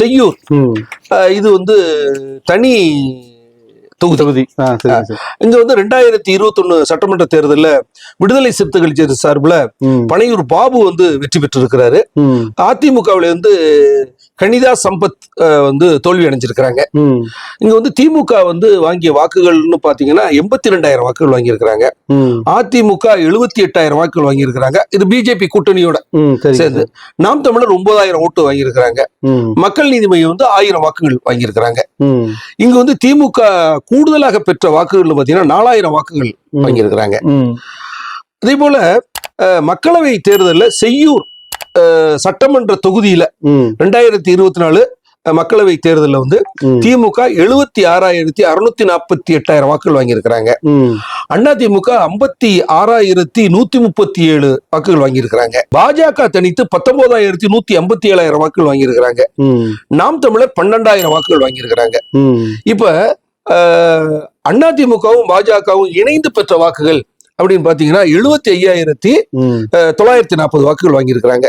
செய்யூர். இது வந்து தனி தொகுதி. இங்க வந்து ரெண்டாயிரத்தி இருபத்தொன்னு சட்டமன்ற தேர்தல்ல விடுதலை சிறுத்தைகள் சார்பில் பனையூர் பாபு வந்து வெற்றி பெற்றிருக்கிறாரு. அதிமுகவில் வந்து கனிதா சம்பத் வந்து தோல்வி அடைஞ்சிருக்கிறாங்க. இங்க வந்து திமுக வந்து வாங்கிய வாக்குகள்னு பாத்தீங்கன்னா எண்பத்தி ரெண்டாயிரம் வாக்குகள் வாங்கியிருக்கிறாங்க. அதிமுக எழுபத்தி எட்டாயிரம் வாக்குகள் வாங்கியிருக்கிறாங்க. இது பிஜேபி கூட்டணியோட சேர்ந்து. நாம் தமிழர் ஒன்பதாயிரம் ஓட்டு வாங்கியிருக்கிறாங்க. மக்கள் நீதி மையம் வந்து ஆயிரம் வாக்குகள் வாங்கியிருக்கிறாங்க. இங்க வந்து திமுக கூடுதலாக பெற்ற வாக்குகள் பாத்தீங்கன்னா நாலாயிரம் வாக்குகள். வாங்கியிருக்கிறாங்க. அதே போல மக்களவை தேர்தலில் செய்யூர் சட்டமன்ற தொகுதியில ரெண்டாயிரத்தி இருபத்தி நாலு மக்களவை தேர்தலில் வந்து திமுக எழுபத்தி ஆறாயிரத்தி அறுநூத்தி நாற்பத்தி எட்டாயிரம் வாக்குகள் வாங்கியிருக்கிறாங்க. அண்ணா திமுக ஐம்பத்தி ஆறாயிரத்தி நூத்தி முப்பத்தி ஏழு வாக்குகள் வாங்கியிருக்கிறாங்க. பாஜக தனித்து பத்தொன்பதாயிரத்தி நூத்தி ஐம்பத்தி ஏழாயிரம் வாக்குகள் வாங்கியிருக்கிறாங்க. நாம் தமிழர் பன்னெண்டாயிரம் வாக்குகள் வாங்கியிருக்கிறாங்க. இப்ப அண்ணா திமுகவும் பாஜகவும் இணைந்து பெற்ற வாக்குகள் அப்படின்னு பாத்தீங்கன்னா எழுபத்தி ஐயாயிரத்தி தொள்ளாயிரத்தி நாற்பது வாக்குகள் வாங்கியிருக்கிறாங்க.